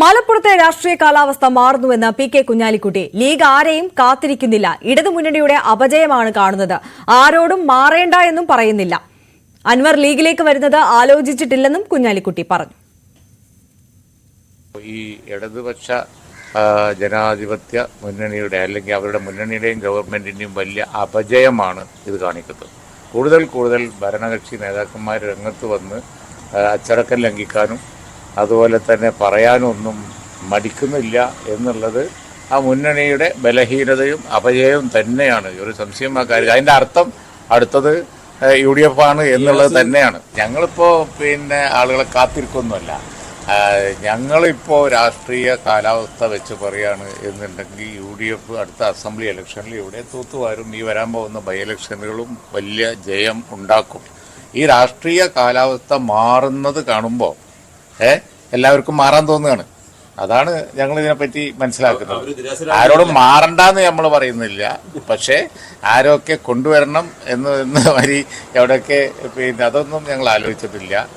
മലപ്പുറത്തെ രാഷ്ട്രീയ കാലാവസ്ഥ മാറുന്നുവെന്ന് പി കെ കുഞ്ഞാലിക്കുട്ടി. ലീഗ് ആരെയും കാത്തിരിക്കുന്നില്ല. ഇടതുമുന്നണിയുടെ അപജയമാണ് കാണുന്നത്. ആരോടും മാറേണ്ട എന്നും പറയുന്നില്ല. അൻവർ ലീഗിലേക്ക് വരുന്നത് ആലോചിച്ചിട്ടില്ലെന്നും കുഞ്ഞാലിക്കുട്ടി പറഞ്ഞു. ഈ ഇടതുപക്ഷ ജനാധിപത്യ മുന്നണിയുടെ അല്ലെങ്കിൽ അവരുടെ മുന്നണിയുടെയും ഗവൺമെന്റിന്റെയും വലിയ അപജയമാണ് ഇത് കാണിക്കുന്നത്. കൂടുതൽ കൂടുതൽ ഭരണകക്ഷി നേതാക്കന്മാർ രംഗത്ത് വന്ന് അച്ചടക്കം ലംഘിക്കാനും അതുപോലെ തന്നെ പറയാനൊന്നും മടിക്കുന്നില്ല എന്നുള്ളത് ആ മുന്നണിയുടെ ബലഹീനതയും അപജയവും തന്നെയാണ്. ഒരു സംശയം ആ കാര്യം. അതിന്റെ അർത്ഥം അടുത്തത് യു ഡി എഫ് ആണ് എന്നുള്ളത് തന്നെയാണ്. ഞങ്ങളിപ്പോ പിന്നെ ആളുകളെ കാത്തിരിക്കൊന്നുമല്ല. ഞങ്ങളിപ്പോൾ ഞങ്ങളിപ്പോ രാഷ്ട്രീയ കാലാവസ്ഥ വെച്ച് പറയാണ് എന്നുണ്ടെങ്കിൽ യു ഡി എഫ് അടുത്ത അസംബ്ലി ഇലക്ഷനിൽ ഇവിടെ തൂത്തുവാരും. ഈ വരാൻ പോകുന്ന ബൈ ഇലക്ഷനുകളും വലിയ ജയം ഉണ്ടാക്കും. ഈ രാഷ്ട്രീയ കാലാവസ്ഥ മാറുന്നത് കാണുമ്പോൾ എല്ലാവർക്കും മാറാൻ തോന്നുകയാണ്. അതാണ് ഞങ്ങൾ ഇതിനെപ്പറ്റി മനസ്സിലാക്കുന്നത്. ആരോടും മാറണ്ടെന്ന് നമ്മൾ പറയുന്നില്ല. പക്ഷേ ആരൊക്കെ കൊണ്ടുവരണം എന്ന് എന്ന വരി എവിടെയൊക്കെ പിന്നെ അതൊന്നും ഞങ്ങൾ ആലോചിച്ചിട്ടില്ല.